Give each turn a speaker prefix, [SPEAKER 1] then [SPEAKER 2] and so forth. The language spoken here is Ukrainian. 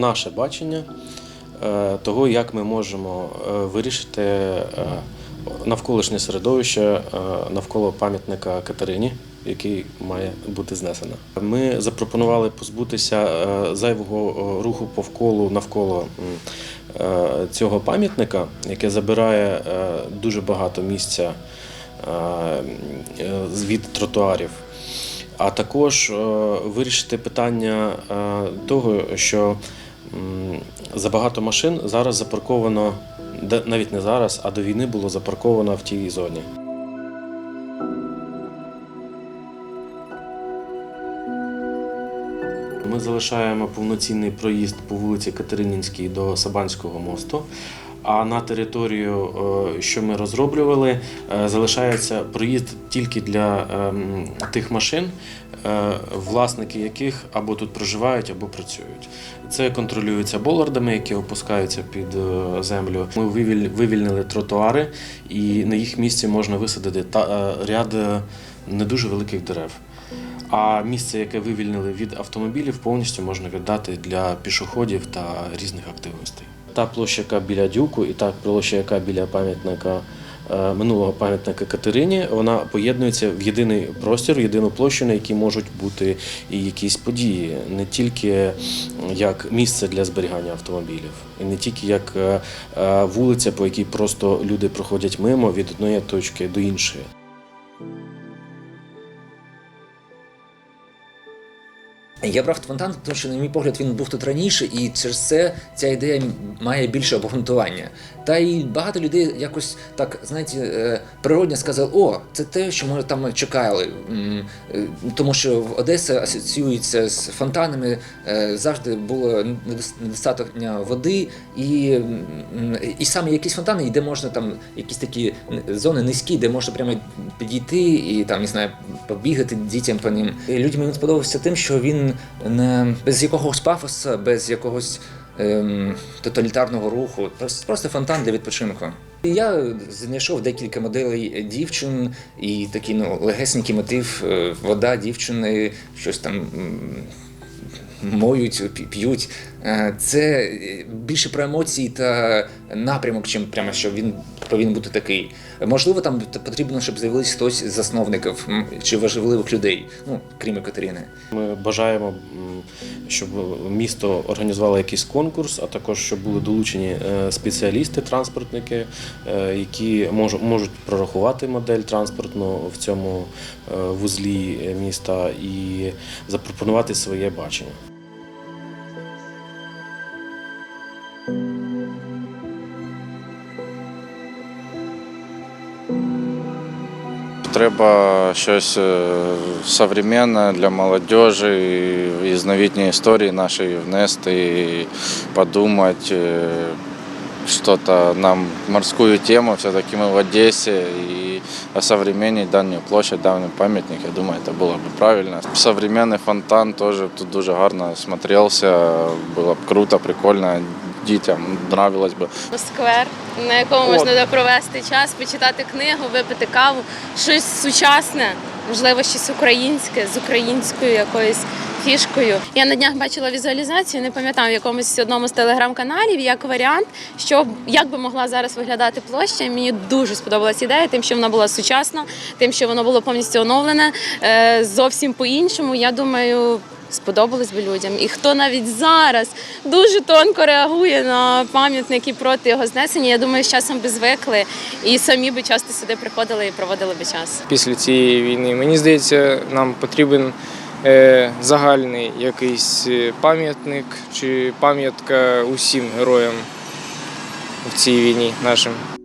[SPEAKER 1] наше бачення е, того, як ми можемо е, вирішити е, навколишнє середовище навколо пам'ятника Катерині, який має бути знесено. Ми запропонували позбутися зайвого руху повколу навколо цього пам'ятника, яке забирає дуже багато місця від тротуарів. А також вирішити питання того, що забагато машин зараз запарковано, навіть не зараз, а до війни було запарковано в тій зоні. Ми залишаємо повноцінний проїзд по вулиці Катеринінській до Сабанського мосту. А на територію, е, що ми розроблювали, е, залишається проїзд тільки для ем, тих машин, власники яких або тут проживають, або працюють. Це контролюється болардами, які опускаються під е, землю. Ми вивіль- вивільнили тротуари, і на їх місці можна висадити та- е, ряд е, не дуже великих дерев. А місце, яке вивільнили від автомобілів, повністю можна віддати для пішоходів та різних активностей. Та площа, яка біля дюку, і та площа, яка біля пам'ятника е, минулого пам'ятника Катерині, вона поєднується в єдиний простір, в єдину площу, на якій можуть бути і якісь події, не тільки як місце для зберігання автомобілів, і не тільки як е, е, вулиця, по якій просто люди проходять мимо від одної точки до іншої.
[SPEAKER 2] Я брав фонтан, тому що, на мій погляд, він був тут раніше, і через це ця ідея має більше обґрунтування. Та й багато людей якось так, знаєте, е, природно сказали, о, це те, що ми там чекали. Е, Тому що в Одеса асоціюється з фонтанами, е, завжди було недос- недостатньо води, і, і саме якісь фонтани, де можна там якісь такі зони низькі, де можна прямо підійти і там, не знаю, побігати дітям по ним. Людям він сподобався тим, що він не без якогось пафоса, без якогось ем, тоталітарного руху, просто, фонтан для відпочинку. Я знайшов декілька моделей дівчин і такий ну, легесенький мотив е, вода дівчини, щось там. Моють, п'ють. Е, Це е, більше про емоції та напрямок, чим прямо що він повинен бути такий. Можливо, там потрібно, щоб з'явився хтось з засновників чи важливих людей, ну крім Катерини.
[SPEAKER 1] Ми бажаємо, щоб місто організувало якийсь конкурс, а також щоб були долучені е, спеціалісти, транспортники, які мож- можуть прорахувати модель транспортну в цьому вузлі міста і запропонувати своє бачення.
[SPEAKER 3] Треба щось е, современне для молодежі, і з новітньої історії нашої внести, і подумати, е, что-то нам морскую тему, все-таки мы в Одессе, и осовременить давнюю площадь, давний памятник, я думаю, это было бы правильно. Современный фонтан тоже тут дуже гарно смотрелся, было б круто, прикольно, Дітям нравилось би.
[SPEAKER 4] сквер, на якому можна буде провести час, почитати книгу, випити каву, щось сучасне, можливо, щось українське з українською якоюсь фішкою. Я на днях бачила візуалізацію, не пам'ятаю в якомусь одному з телеграм-каналів як варіант, що як би могла зараз виглядати площа. Мені дуже сподобалась ідея, тим, що вона була сучасна, тим, що воно було повністю оновлене, е, зовсім по-іншому. Я думаю. Сподобалось би людям, і хто навіть зараз дуже тонко реагує на пам'ятники проти його знесення. Я думаю, з часом би звикли і самі би часто сюди приходили і проводили би час.
[SPEAKER 5] після цієї війни. Мені здається, нам потрібен загальний якийсь е, пам'ятник чи пам'ятка усім героям в цій війні нашим.